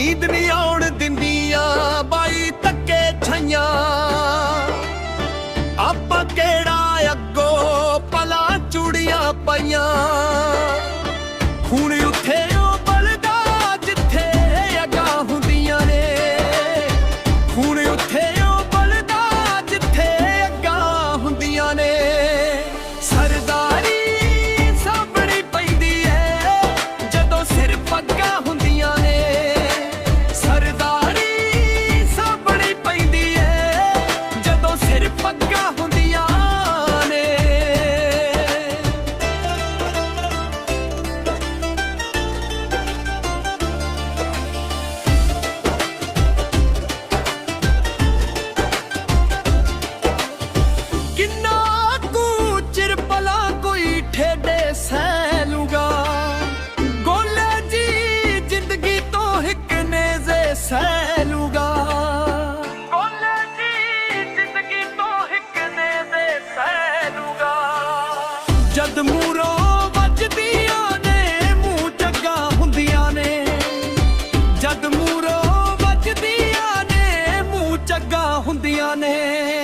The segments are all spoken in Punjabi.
ਨੀਂਦ ਨਹੀਂ ਆਉਣ ਦਿੰਦੀਆਂ ਬਾਈ ਤੱਕੇ ਛਈਆਂ। ਆਪਾਂ ਕਿਹੜਾ ਅੱਗੋ ਪਲਾ ਚੁੜੀਆਂ ਪਈਆਂ? ਖੂਨ ਜਦ ਮੂਰੋਂ ਵੱਜਦੀਆਂ ਨੇ, ਮੂੰਹ ਚੱਗਾ ਹੁੰਦੀਆਂ ਨੇ। ਜਦ ਮੂਰੋਂ ਵੱਜਦੀਆਂ ਨੇ, ਮੂੰਹ ਚੱਗਾ ਹੁੰਦੀਆਂ ਨੇ।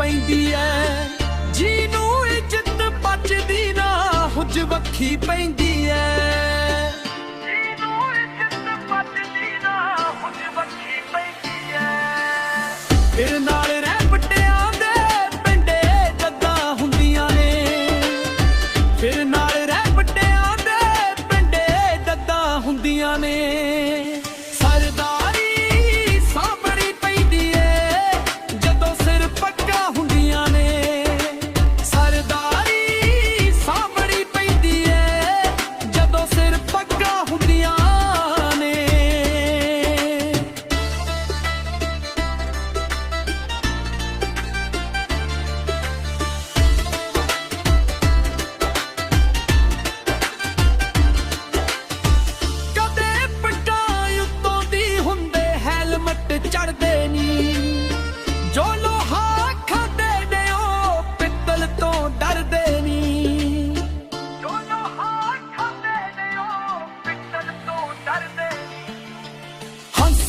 ਪੈਂਦੀ ਐ। ਜਿਹਨੂੰ ਇੱਜ਼ਤ ਬਚਦੀ ਨਾ ਹੁਜ ਵੱਖੀ ਪੈਂਦੀ ਐ। ਫਿਰ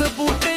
sebut